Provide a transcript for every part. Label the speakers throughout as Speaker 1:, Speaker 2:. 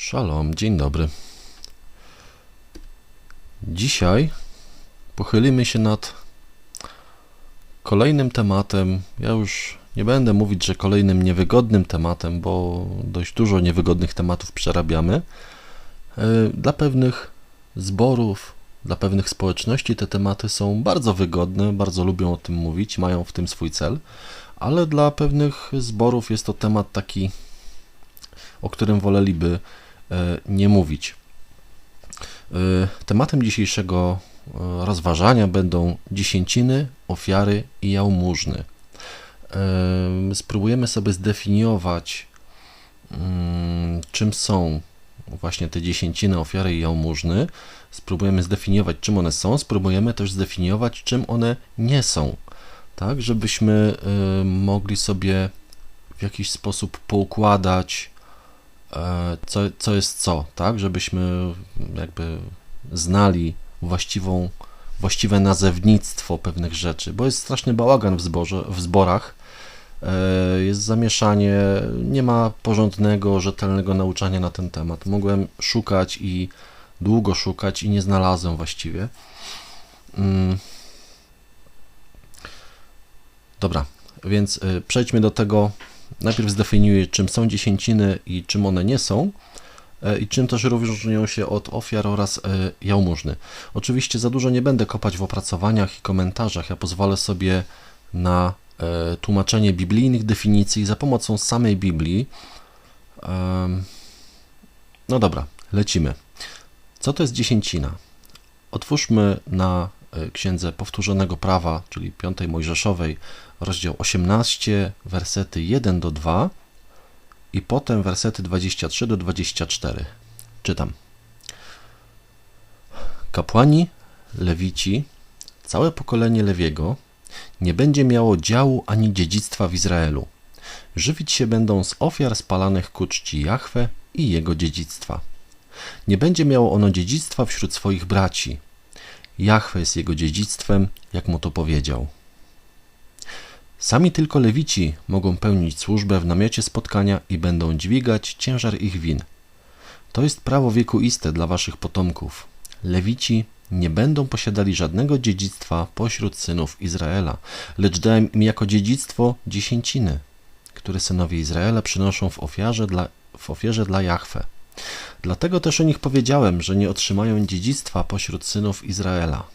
Speaker 1: Szalom, dzień dobry. Dzisiaj pochylimy się nad kolejnym tematem. Ja już nie będę mówić, że kolejnym niewygodnym tematem, bo dość dużo niewygodnych tematów przerabiamy. E, Dla pewnych zborów, dla pewnych społeczności te tematy są bardzo wygodne, bardzo lubią o tym mówić, mają w tym swój cel, ale dla pewnych zborów jest to temat taki, o którym woleliby nie mówić. E, Tematem dzisiejszego e, rozważania będą dziesięciny, ofiary i jałmużny. E, Spróbujemy sobie zdefiniować, mm, czym są właśnie te dziesięciny, ofiary i jałmużny. Spróbujemy zdefiniować, czym one są. Spróbujemy też zdefiniować, czym one nie są. Tak, żebyśmy e, mogli sobie w jakiś sposób poukładać, e, co, co jest co, tak, żebyśmy jakby znali właściwą, właściwe nazewnictwo pewnych rzeczy, bo jest straszny bałagan w, zborze, w zborach, e, jest zamieszanie, nie ma porządnego, rzetelnego nauczania na ten temat. Mogłem szukać i długo szukać i nie znalazłem właściwie. Mm. Dobra, więc y, przejdźmy do tego. Najpierw zdefiniuję, czym są dziesięciny i czym one nie są, e, i czym też różnią się od ofiar oraz e, jałmużny. Oczywiście za dużo nie będę kopać w opracowaniach i komentarzach. Ja pozwolę sobie na e, tłumaczenie biblijnych definicji za pomocą samej Biblii. No dobra, lecimy. Co to jest dziesięcina? Otwórzmy na Księdze Powtórzonego Prawa, czyli 5 Mojżeszowej, rozdział 18, wersety 1 do 2 i potem wersety 23 do 24. Czytam. Kapłani, lewici, całe pokolenie Lewiego nie będzie miało działu ani dziedzictwa w Izraelu. Żywić się będą z ofiar spalanych ku czci Jahwe i jego dziedzictwa. Nie będzie miało ono dziedzictwa wśród swoich braci. Jahwe jest jego dziedzictwem, jak mu to powiedział. Sami tylko lewici mogą pełnić służbę w namiocie spotkania i będą dźwigać ciężar ich win. To jest prawo wiekuiste dla waszych potomków. Lewici nie będą posiadali żadnego dziedzictwa pośród synów Izraela, lecz dałem im jako dziedzictwo dziesięciny, które synowie Izraela przynoszą w ofierze dla, w ofierze dla. Dlatego też o nich powiedziałem, że nie otrzymają dziedzictwa pośród synów Izraela.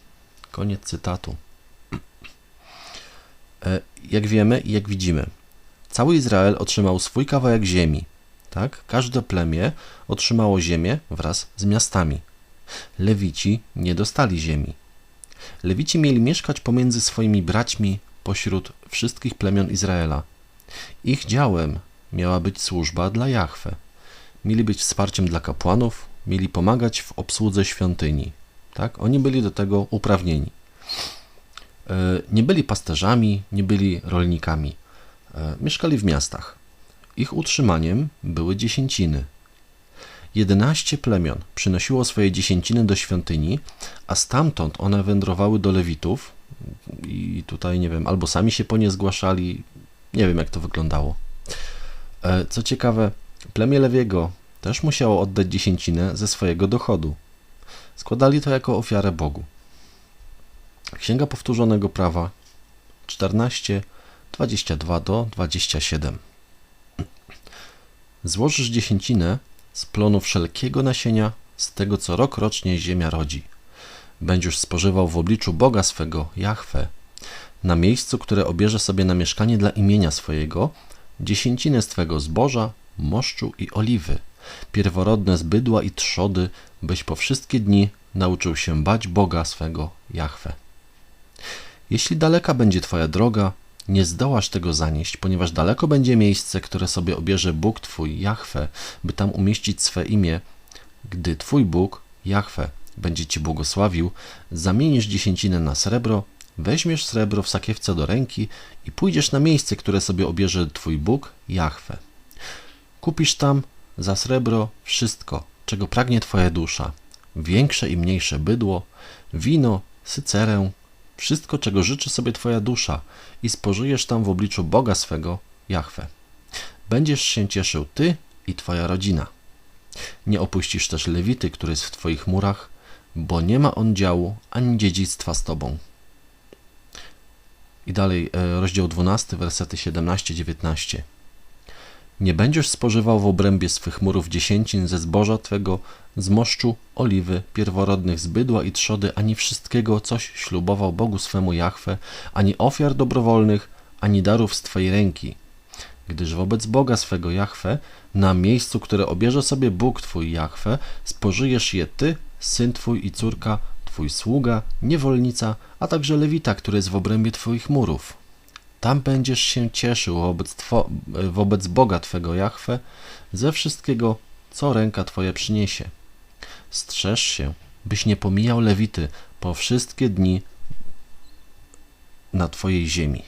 Speaker 1: Koniec cytatu. E, Jak wiemy i jak widzimy, cały Izrael otrzymał swój kawałek ziemi. Tak? Każde plemię otrzymało ziemię wraz z miastami. Lewici nie dostali ziemi. Lewici mieli mieszkać pomiędzy swoimi braćmi pośród wszystkich plemion Izraela. Ich działem miała być służba dla Jahwe. Mieli być wsparciem dla kapłanów, mieli pomagać w obsłudze świątyni. Tak? Oni byli do tego uprawnieni. E, Nie byli pasterzami, nie byli rolnikami. E, Mieszkali w miastach. Ich utrzymaniem były dziesięciny. Jedenaście plemion przynosiło swoje dziesięciny do świątyni, a stamtąd one wędrowały do Lewitów i tutaj, nie wiem, albo sami się po nie zgłaszali, nie wiem jak to wyglądało. E, Co ciekawe, plemię Lewiego też musiało oddać dziesięcinę ze swojego dochodu. Składali to jako ofiarę Bogu. Księga Powtórzonego Prawa 14, 22 do 27. Złożysz dziesięcinę z plonu wszelkiego nasienia, z tego co rok rocznie ziemia rodzi. Będziesz spożywał w obliczu Boga swego, Jahwe, na miejscu, które obierze sobie na mieszkanie dla imienia swojego, dziesięcinę z twego zboża, moszczu i oliwy, pierworodne z bydła i trzody, byś po wszystkie dni nauczył się bać Boga swego, Jahwe. Jeśli daleka będzie Twoja droga, nie zdołasz tego zanieść, ponieważ daleko będzie miejsce, które sobie obierze Bóg Twój, Jahwe, by tam umieścić swe imię. Gdy Twój Bóg, Jahwe, będzie Ci błogosławił, zamienisz dziesięcinę na srebro, weźmiesz srebro w sakiewce do ręki i pójdziesz na miejsce, które sobie obierze Twój Bóg, Jahwe. Kupisz tam za srebro wszystko, czego pragnie Twoja dusza, większe i mniejsze bydło, wino, sycerę, wszystko, czego życzy sobie Twoja dusza i spożyjesz tam w obliczu Boga swego, Jahwe. Będziesz się cieszył Ty i Twoja rodzina. Nie opuścisz też Lewity, który jest w Twoich murach, bo nie ma on działu ani dziedzictwa z Tobą. I dalej e, rozdział 12, wersety 17-19. Nie będziesz spożywał w obrębie swych murów dziesięcin ze zboża Twego, z moszczu, oliwy, pierworodnych z bydła i trzody, ani wszystkiego, coś ślubował Bogu swemu Jahwe, ani ofiar dobrowolnych, ani darów z Twojej ręki. Gdyż wobec Boga swego Jahwe, na miejscu, które obierze sobie Bóg Twój Jahwe, spożyjesz je Ty, syn Twój i córka, Twój sługa, niewolnica, a także lewita, który jest w obrębie Twoich murów. Tam będziesz się cieszył wobec, two, wobec Boga Twego Jahwe ze wszystkiego, co ręka Twoja przyniesie. Strzeż się, byś nie pomijał lewity po wszystkie dni na Twojej ziemi.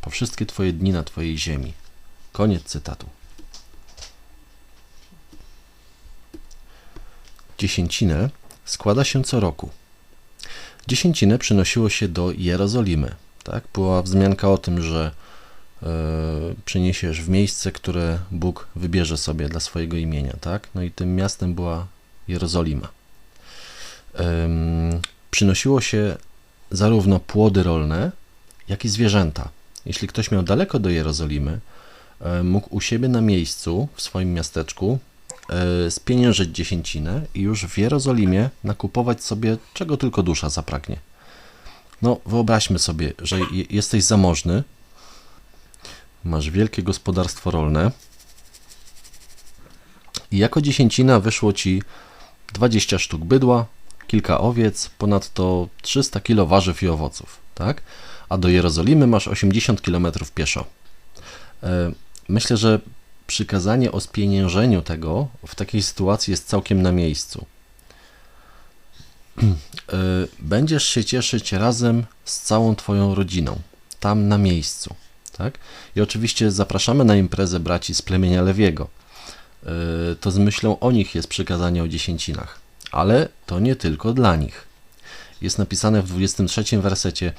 Speaker 1: Po wszystkie Twoje dni na Twojej ziemi. Koniec cytatu. Dziesięcinę składa się co roku. Dziesięcinę przynosiło się do Jerozolimy. Tak? Była wzmianka o tym, że e, przyniesiesz w miejsce, które Bóg wybierze sobie dla swojego imienia. Tak? No i tym miastem była Jerozolima. Przynosiło się zarówno płody rolne, jak i zwierzęta. Jeśli ktoś miał daleko do Jerozolimy, e, mógł u siebie na miejscu, w swoim miasteczku, e, spieniężyć dziesięcinę i już w Jerozolimie nakupować sobie czego tylko dusza zapragnie. No, wyobraźmy sobie, że jesteś zamożny, masz wielkie gospodarstwo rolne i jako dziesięcina wyszło ci 20 sztuk bydła, kilka owiec, ponadto 300 kilo warzyw i owoców, tak? A do Jerozolimy masz 80 km pieszo. E, myślę, że przykazanie o spieniężeniu tego w takiej sytuacji jest całkiem na miejscu. E, będziesz się cieszyć razem z całą Twoją rodziną, tam na miejscu. Tak? I oczywiście zapraszamy na imprezę braci z plemienia Lewiego. E, to z myślą o nich jest przykazanie o dziesięcinach, ale to nie tylko dla nich. Jest napisane w 23 wersecie,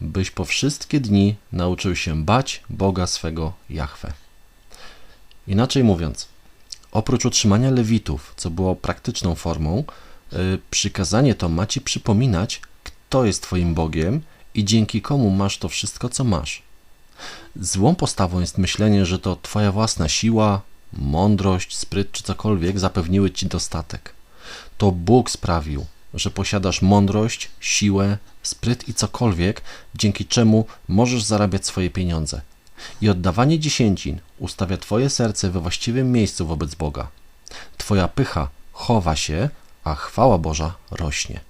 Speaker 1: byś po wszystkie dni nauczył się bać Boga swego Jahwe. Inaczej mówiąc, oprócz utrzymania lewitów, co było praktyczną formą, Y, przykazanie to ma ci przypominać, kto jest Twoim Bogiem i dzięki komu masz to wszystko, co masz. Złą postawą jest myślenie, że to Twoja własna siła, mądrość, spryt czy cokolwiek zapewniły Ci dostatek. To Bóg sprawił, że posiadasz mądrość, siłę, spryt i cokolwiek, dzięki czemu możesz zarabiać swoje pieniądze. I oddawanie dziesięcin ustawia Twoje serce we właściwym miejscu wobec Boga. Twoja pycha chowa się, a chwała Boża rośnie.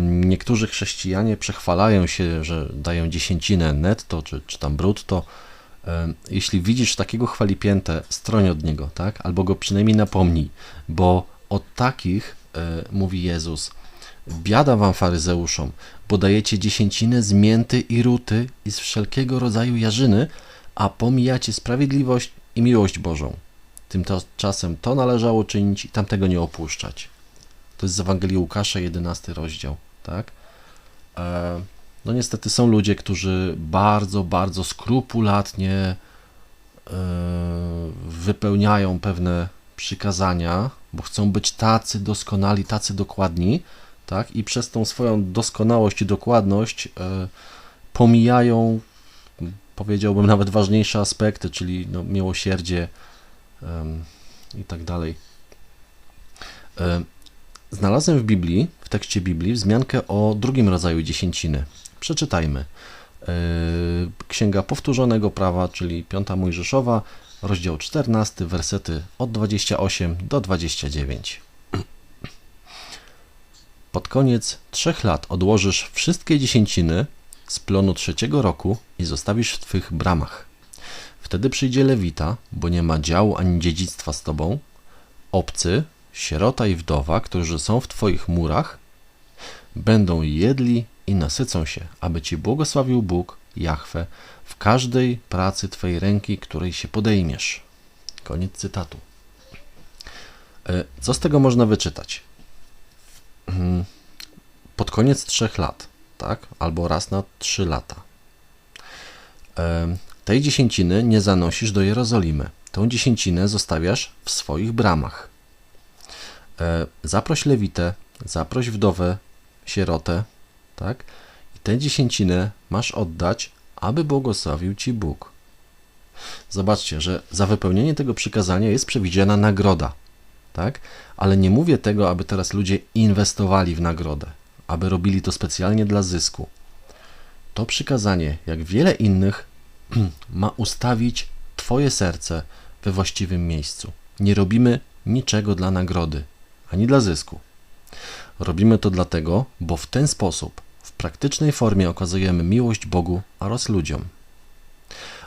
Speaker 1: Niektórzy chrześcijanie przechwalają się, że dają dziesięcinę netto czy, czy tam brutto. Jeśli widzisz takiego chwalipiętę, stroń od niego, tak? albo go przynajmniej napomnij, bo o takich e, mówi Jezus. Biada wam faryzeuszom, bo dajecie dziesięcinę z mięty i ruty i z wszelkiego rodzaju jarzyny, a pomijacie sprawiedliwość i miłość Bożą. Tymczasem to należało czynić i tamtego nie opuszczać. To jest z Ewangelii Łukasza, 11 rozdział, tak? E, no niestety są ludzie, którzy bardzo, bardzo skrupulatnie e, wypełniają pewne przykazania, bo chcą być tacy doskonali, tacy dokładni, tak? I przez tą swoją doskonałość i dokładność e, pomijają, powiedziałbym, nawet ważniejsze aspekty, czyli no, miłosierdzie, i tak dalej. Znalazłem w Biblii, w tekście Biblii, wzmiankę o drugim rodzaju dziesięciny. Przeczytajmy. Księga Powtórzonego Prawa, czyli Piąta Mojżeszowa, rozdział 14, wersety od 28 do 29. Pod koniec trzech lat odłożysz wszystkie dziesięciny z plonu trzeciego roku i zostawisz w twych bramach. Wtedy przyjdzie Lewita, bo nie ma działu ani dziedzictwa z tobą, obcy, sierota i wdowa, którzy są w twoich murach, będą jedli i nasycą się, aby ci błogosławił Bóg, Jahwe, w każdej pracy twojej ręki, której się podejmiesz. Koniec cytatu. E, co z tego można wyczytać? Hmm, pod koniec trzech lat, tak? Albo raz na trzy lata. Tej dziesięciny nie zanosisz do Jerozolimy. Tą dziesięcinę zostawiasz w swoich bramach. E, zaproś lewitę, zaproś wdowę, sierotę, tak? I tę dziesięcinę masz oddać, aby błogosławił ci Bóg. Zobaczcie, że za wypełnienie tego przykazania jest przewidziana nagroda, tak? Ale nie mówię tego, aby teraz ludzie inwestowali w nagrodę, aby robili to specjalnie dla zysku. To przykazanie, jak wiele innych, ma ustawić Twoje serce we właściwym miejscu. Nie robimy niczego dla nagrody, ani dla zysku. Robimy to dlatego, bo w ten sposób, w praktycznej formie okazujemy miłość Bogu oraz ludziom.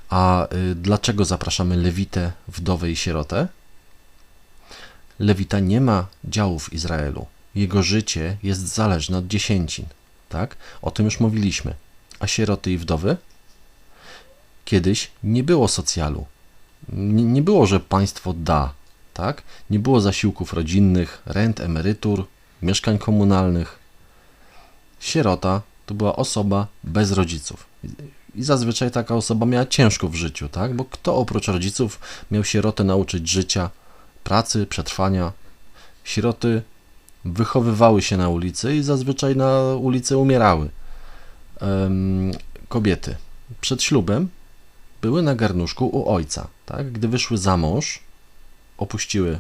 Speaker 1: A y, dlaczego zapraszamy Lewitę, wdowę i sierotę? Lewita nie ma działu w Izraelu. Jego życie jest zależne od dziesięcin. Tak? O tym już mówiliśmy. A sieroty i wdowy? Kiedyś nie było socjalu. Nie, nie było, że państwo da. Tak? Nie było zasiłków rodzinnych, rent, emerytur, mieszkań komunalnych. Sierota to była osoba bez rodziców. I zazwyczaj taka osoba miała ciężko w życiu, tak? Bo kto oprócz rodziców miał sierotę nauczyć życia, pracy, przetrwania? Sieroty wychowywały się na ulicy i zazwyczaj na ulicy umierały. Um, kobiety przed ślubem były na garnuszku u ojca, tak? Gdy wyszły za mąż, opuściły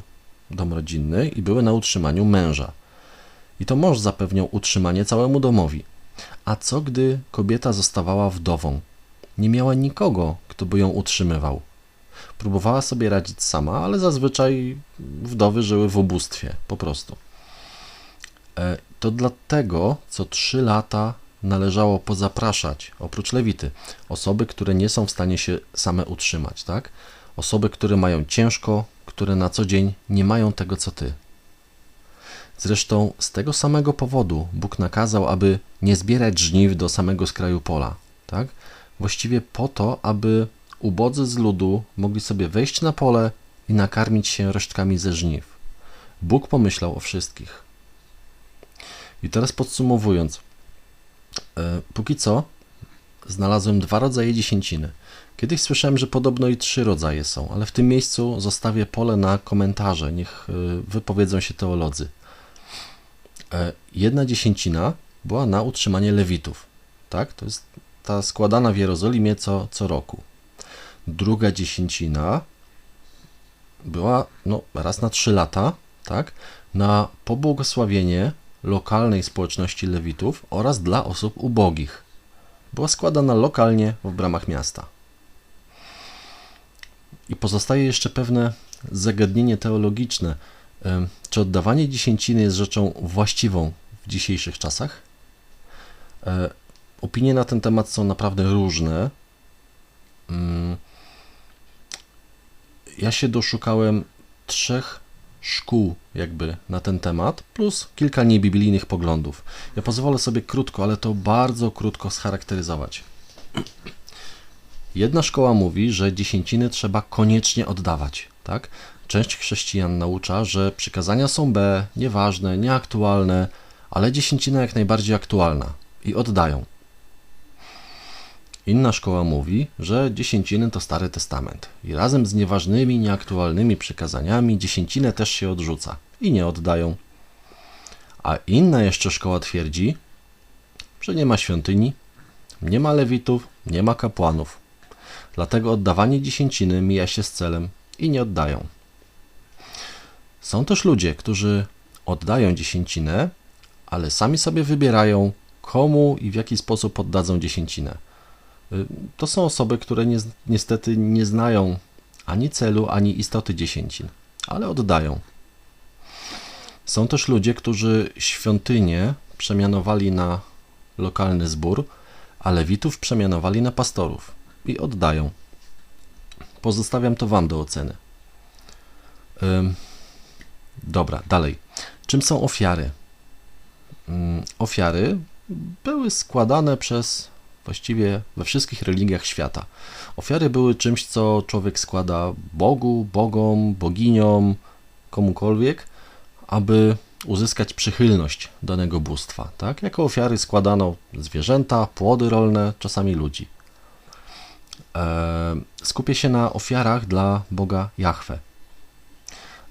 Speaker 1: dom rodzinny i były na utrzymaniu męża. I to mąż zapewniał utrzymanie całemu domowi. A co gdy kobieta zostawała wdową? Nie miała nikogo, kto by ją utrzymywał. Próbowała sobie radzić sama, ale zazwyczaj wdowy żyły w ubóstwie, po prostu. E, to dlatego co trzy lata należało pozapraszać, oprócz lewity, osoby, które nie są w stanie się same utrzymać, tak? Osoby, które mają ciężko, które na co dzień nie mają tego, co ty. Zresztą z tego samego powodu Bóg nakazał, aby nie zbierać żniw do samego skraju pola, tak? Właściwie po to, aby ubodzy z ludu mogli sobie wejść na pole i nakarmić się resztkami ze żniw. Bóg pomyślał o wszystkich. I teraz podsumowując, póki co znalazłem dwa rodzaje dziesięciny. Kiedyś słyszałem, że podobno i trzy rodzaje są, ale w tym miejscu zostawię pole na komentarze, niech e, wypowiedzą się teolodzy. E, jedna dziesięcina była na utrzymanie lewitów. Tak? To jest ta składana w Jerozolimie co, co roku. Druga dziesięcina była no, raz na trzy lata, tak? Na pobłogosławienie lokalnej społeczności lewitów oraz dla osób ubogich. Była składana lokalnie w bramach miasta. I pozostaje jeszcze pewne zagadnienie teologiczne czy oddawanie dziesięciny jest rzeczą właściwą w dzisiejszych czasach? E, opinie na ten temat są naprawdę różne. Mm. Ja się doszukałem trzech szkół jakby na ten temat, plus kilka niebiblijnych poglądów. Ja pozwolę sobie krótko, ale to bardzo krótko scharakteryzować. Jedna szkoła mówi, że dziesięciny trzeba koniecznie oddawać, tak? Część chrześcijan naucza, że przykazania są B, nieważne, nieaktualne, ale dziesięcina jak najbardziej aktualna i oddają. Inna szkoła mówi, że dziesięciny to Stary Testament i razem z nieważnymi, nieaktualnymi przykazaniami dziesięcinę też się odrzuca i nie oddają. A inna jeszcze szkoła twierdzi, że nie ma świątyni, nie ma lewitów, nie ma kapłanów. Dlatego oddawanie dziesięciny mija się z celem i nie oddają. Są też ludzie, którzy oddają dziesięcinę, ale sami sobie wybierają, komu i w jaki sposób oddadzą dziesięcinę. Y, to są osoby, które ni niestety nie znają ani celu, ani istoty dziesięcin, ale oddają. Są też ludzie, którzy świątynię przemianowali na lokalny zbór, a lewitów przemianowali na pastorów i oddają. Pozostawiam to Wam do oceny. Dobra, dalej. Czym są ofiary? Mm, ofiary były składane przez właściwie we wszystkich religiach świata. Ofiary były czymś, co człowiek składa Bogu, Bogom, boginiom, komukolwiek, aby uzyskać przychylność danego bóstwa. Tak? Jako ofiary składano zwierzęta, płody rolne, czasami ludzi. e, skupię się na ofiarach dla Boga Jahwe.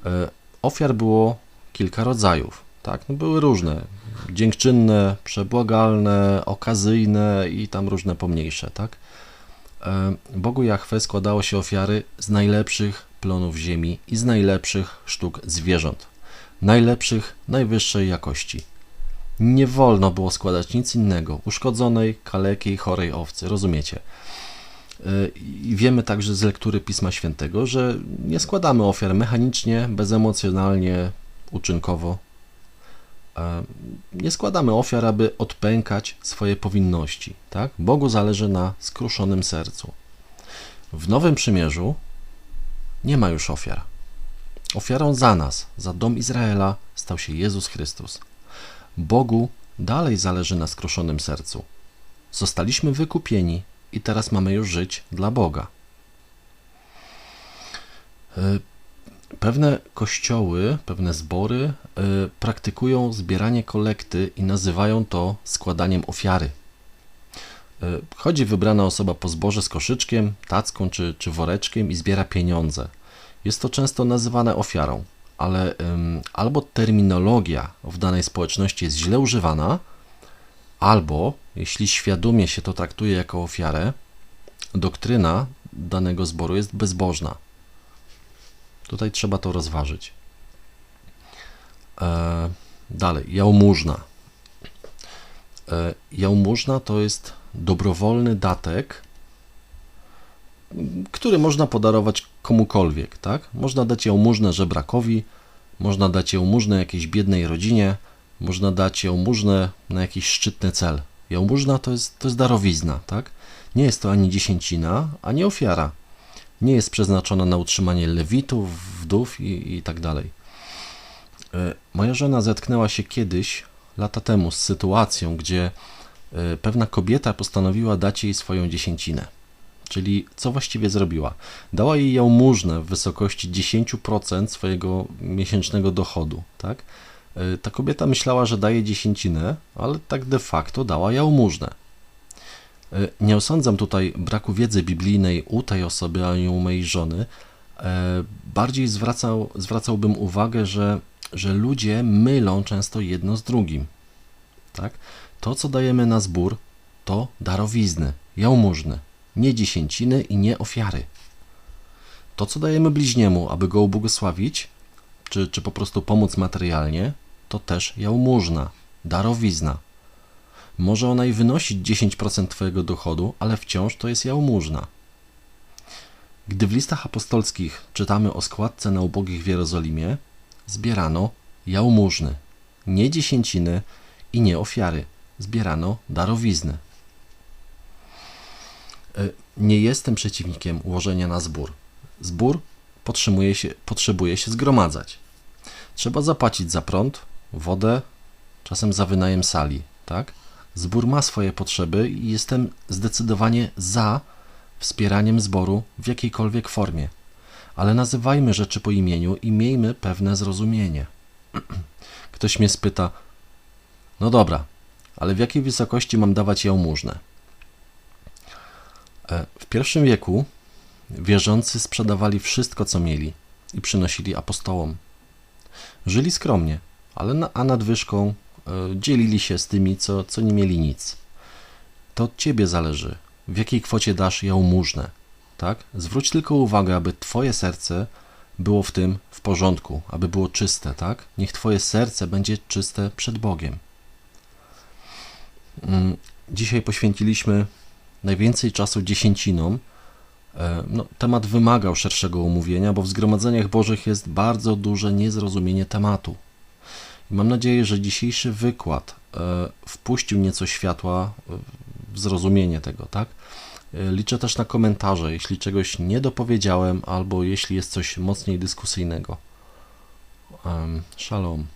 Speaker 1: E, ofiar było kilka rodzajów, tak? No były różne, dziękczynne, przebłagalne, okazyjne i tam różne pomniejsze, tak? E, Bogu Jahwe składało się ofiary z najlepszych plonów ziemi i z najlepszych sztuk zwierząt, najlepszych, najwyższej jakości. Nie wolno było składać nic innego, uszkodzonej, kalekiej, chorej owcy, rozumiecie? E, I wiemy także z lektury Pisma Świętego, że nie składamy ofiar mechanicznie, bezemocjonalnie, uczynkowo. E, Nie składamy ofiar, aby odpękać swoje powinności. Tak? Bogu zależy na skruszonym sercu. W Nowym Przymierzu nie ma już ofiar. Ofiarą za nas, za dom Izraela, stał się Jezus Chrystus. Bogu dalej zależy na skruszonym sercu. Zostaliśmy wykupieni i teraz mamy już żyć dla Boga. E, Pewne kościoły, pewne zbory e, praktykują zbieranie kolekty i nazywają to składaniem ofiary. E, Chodzi wybrana osoba po zborze z koszyczkiem, tacką czy, czy woreczkiem i zbiera pieniądze. Jest to często nazywane ofiarą, ale ym, albo terminologia w danej społeczności jest źle używana, albo jeśli świadomie się to traktuje jako ofiarę, doktryna danego zboru jest bezbożna. Tutaj trzeba to rozważyć. E, dalej, jałmużna. E, jałmużna to jest dobrowolny datek, który można podarować komukolwiek, tak? Można dać jałmużnę żebrakowi, można dać jałmużnę jakiejś biednej rodzinie, można dać jałmużnę na jakiś szczytny cel. Jałmużna to jest, to jest darowizna, tak? Nie jest to ani dziesięcina, ani ofiara nie jest przeznaczona na utrzymanie lewitów, wdów i, i tak dalej. E, Moja żona zetknęła się kiedyś, lata temu, z sytuacją, gdzie e, pewna kobieta postanowiła dać jej swoją dziesięcinę. Czyli co właściwie zrobiła? Dała jej jałmużnę w wysokości 10% swojego miesięcznego dochodu, tak? E, Ta kobieta myślała, że daje dziesięcinę, ale tak de facto dała jałmużnę. E, Nie osądzam tutaj braku wiedzy biblijnej u tej osoby, ani u mojej żony. E, Bardziej zwracał, zwracałbym uwagę, że, że ludzie mylą często jedno z drugim. Tak? To, co dajemy na zbór, to darowizny, jałmużny, nie dziesięciny i nie ofiary. To, co dajemy bliźniemu, aby go ubłogosławić, czy, czy po prostu pomóc materialnie, to też jałmużna, darowizna. Może ona i wynosić 10% Twojego dochodu, ale wciąż to jest jałmużna. Gdy w listach apostolskich czytamy o składce na ubogich w Jerozolimie, zbierano jałmużny, nie dziesięciny i nie ofiary, zbierano darowizny. E, Nie jestem przeciwnikiem ułożenia na zbór. Zbór potrzebuje się, potrzebuje się zgromadzać. Trzeba zapłacić za prąd, wodę, czasem za wynajem sali, tak? Zbór ma swoje potrzeby i jestem zdecydowanie za wspieraniem zboru w jakiejkolwiek formie. Ale nazywajmy rzeczy po imieniu i miejmy pewne zrozumienie. Ktoś mnie spyta, no dobra, ale w jakiej wysokości mam dawać jałmużnę? E, W pierwszym wieku wierzący sprzedawali wszystko, co mieli i przynosili apostołom. Żyli skromnie, ale na, a nadwyżką e, dzielili się z tymi, co, co nie mieli nic. To od ciebie zależy, w jakiej kwocie dasz jałmużnę. Tak? Zwróć tylko uwagę, aby twoje serce było w tym w porządku, aby było czyste, tak? Niech twoje serce będzie czyste przed Bogiem. Mm, Dzisiaj poświęciliśmy najwięcej czasu dziesięcinom. E, No, temat wymagał szerszego omówienia, bo w zgromadzeniach Bożych jest bardzo duże niezrozumienie tematu. I mam nadzieję, że dzisiejszy wykład e, wpuścił nieco światła w zrozumienie tego, tak? E, Liczę też na komentarze, jeśli czegoś nie dopowiedziałem, albo jeśli jest coś mocniej dyskusyjnego. Em, Shalom.